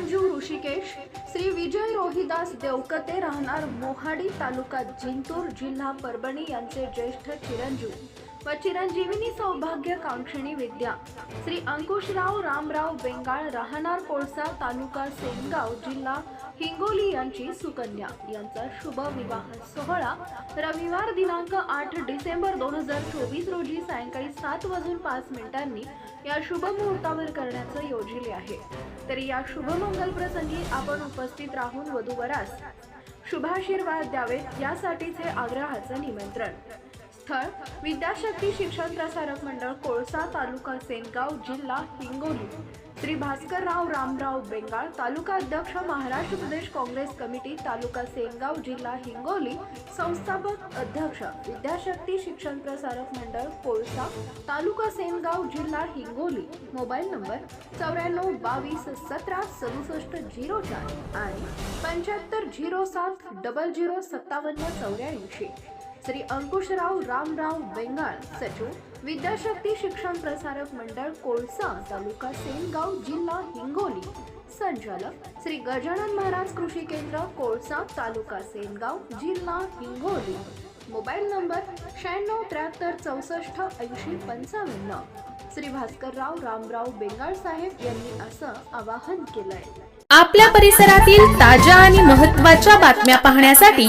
चिरंजीव ऋषिकेश श्री विजय रोहिदास देवकते राहणार मोहाडी तालुका जिंतूर जिल्हा परभणी यांचे ज्येष्ठ चिरंजीव. व चिरंजीविनी सौभाग्य विद्या. श्री अंकुशराव रामराव बेंगाळ राहणार कोळसा तालुका सेनगाव जिल्हा हिंगोली यांची सुकन्या. यांचा शुभ विवाह सोहळा रविवार दिनांक आठ डिसेंबर दोन हजार चोवीस रोजी सायंकाळी सात वाजून पाच मिनिटांनी या शुभ मुहूर्तावर करण्याचं योजिले आहे. तरी या शुभमंगल प्रसंगी आपण उपस्थित राहून वधूवरास शुभाशीर्वाद द्यावेत यासाठीचे आग्रहाचं निमंत्रण. स्थळ विद्याशक्ती शिक्षण प्रसारक मंडळ कोळसा तालुका सेनगाव जिल्हा हिंगोली. श्री भास्करराव रामराव बेंगाळ तालुका अध्यक्ष महाराष्ट्र प्रदेश काँग्रेस कमिटी तालुका सेनगाव जिल्हा हिंगोली. संस्थापक अध्यक्ष विद्याशक्ती शिक्षण प्रसारक मंडळ कोळसा तालुका सेनगाव जिल्हा हिंगोली. मोबाईल नंबर चौऱ्याण्णव बावीस सतरा सदुसष्ट झिरो चार आणि पंच्याहत्तर झिरो सात डबल झिरो सत्तावन्न चौऱ्याऐंशी. श्री अंकुशराव रामराव बेंगाळ सचिव विद्याशक्ती शिक्षण प्रसारक मंडळ कोळसा तालुका सेनगाव जिल्हा हिंगोली. संचालक श्री गजानन महाराज कृषी केंद्र कोळसा तालुका सेनगाव जिल्हा हिंगोली. मोबाईल नंबर शहाण्णव त्र्याहत्तर चौसष्ट ऐंशी पंचावन्न. श्री भास्करराव रामराव बेंगाळ साहेब यांनी असं आवाहन केलंय. आपल्या परिसरातील ताज्या आणि महत्त्वाच्या बातम्या पाहण्यासाठी